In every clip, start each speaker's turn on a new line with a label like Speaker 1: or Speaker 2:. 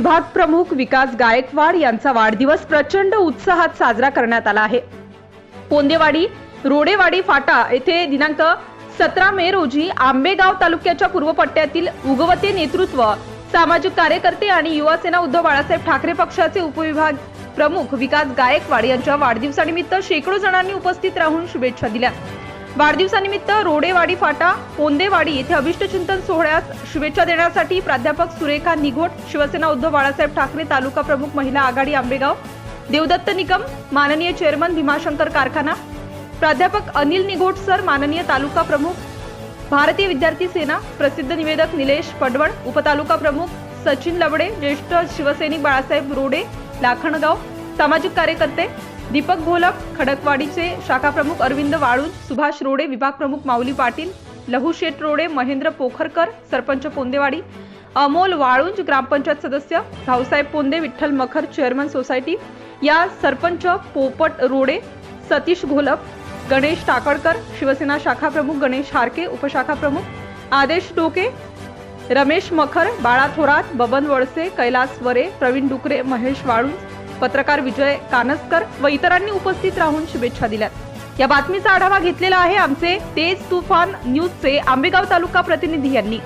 Speaker 1: विभाग प्रमुख विकास गायकवाड यांचा वाढदिवस प्रचंड उत्साहात साजरा करण्यात आला आहे. पोंदेवाडी रोडेवाडी फाटा येथे दिनांक सतरा मे रोजी आंबेगाव तालुक्याच्या पूर्वपट्ट्यातील उगवते नेतृत्व सामाजिक कार्यकर्ते आणि युवासेना उद्धव बाळासाहेब ठाकरे पक्षाचे उपविभाग प्रमुख विकास गायकवाड यांच्या वाढदिवसानिमित्त शेकडो जणांनी उपस्थित राहून शुभेच्छा दिल्या. वाढदिवसानिमित्त रोडेवाडी फाटा पोंदेवाडी येथे अभिष्टचिंतन सोहळ्यास शुभेच्छा देण्यासाठी प्राध्यापक सुरेखा निघोट शिवसेना उद्धव बाळासाहेब ठाकरे तालुका प्रमुख महिला आघाडी आंबेगाव देवदत्त निकम माननीय चेअरमन भीमाशंकर कारखाना प्राध्यापक अनिल निघोट सर माननीय तालुका प्रमुख भारतीय विद्यार्थी सेना प्रसिद्ध निवेदक निलेश पडवळ उपतालुका प्रमुख सचिन लवडे ज्येष्ठ शिवसैनिक बाळासाहेब रोडे लाखणगाव सामाजिक कार्यकर्ते दीपक घोलक खडकवाडीचे शाखा प्रमुख अरविंद वाळून सुभाष रोडे विभाग प्रमुख माऊली पाटील लहू शेट रोडे महेंद्र पोखरकर सरपंच पोंदेवाडी अमोल वाळुंज ग्रामपंचायत सदस्य भाऊसाहेब पोंदे विठ्ठल मखर चेअरमन सोसायटी या सरपंच पोपट रोडे सतीश घोलप गणेश टाकळकर शिवसेना शाखा प्रमुख गणेश हारके उपशाखा प्रमुख आदेश डोके रमेश मखर बाळा थोरात बबन वळसे कैलास वरे प्रवीण डुकरे महेश वाळुंज पत्रकार विजय कानसकर व इतरांनी उपस्थित राहून शुभेच्छा दिल्यात. या बातमीचा आढावा घेतलेला आहे आमचे तेज तुफान न्यूजचे आंबेगाव तालुका प्रतिनिधी यांनी.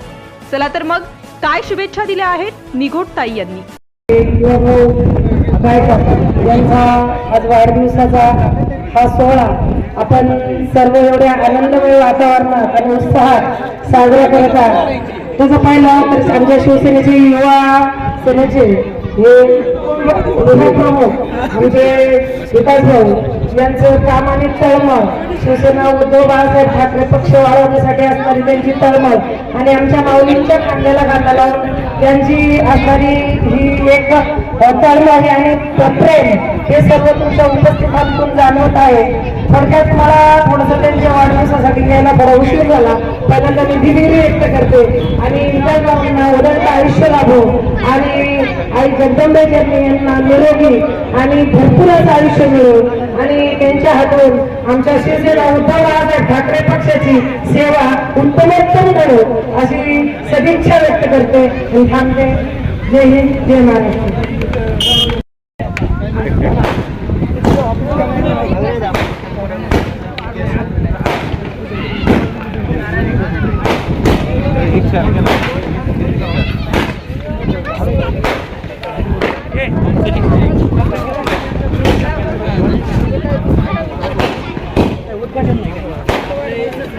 Speaker 1: चला तर मग काय शुभेच्छा दिल्या आहेत निघोट ताई यांनी.
Speaker 2: यांचा आज वाढदिवसाचा हा सोहळा आपण सर्व एवढ्या आनंदमय वातावरणात आणि उत्साहात साजरा करत आहात. तसं पाहिलं तर आमच्या शिवसेनेचे युवा सेनेचे हे प्रमुख म्हणजे विकास भाऊ यांचं प्रामाणिक तळमळ शिवसेना उद्धव बाळासाहेब ठाकरे पक्ष वाढवण्यासाठी असणारी त्यांची तळमळ आणि आमच्या माऊलींच्या खांद्याला घातला लावून त्यांची असणारी ही एक तळमळ आणि प्रेम हे सर्व तुमच्या उपस्थितातून जाणवत आहे. थोडक्यात मला थोडंसं त्यांच्या वाढदिवसासाठी यायला बरा उशीर झाला. पहिल्यांदा मी दिली व्यक्त करते आणि विकास त्यांना उदंत आयुष्य लाभो. आणि आई जगदंबेकरणी यांना निरोगी आणि भरपूर असं आयुष्य मिळो. आणि त्यांच्या हातून आमच्या शिवसेना उद्धव बाळासाहेब ठाकरे पक्षाची सेवा उत्तमोत्तम करो अशी सदिच्छा व्यक्त करते. आणि थांबते. जय हिंद जय महाराष्ट्र.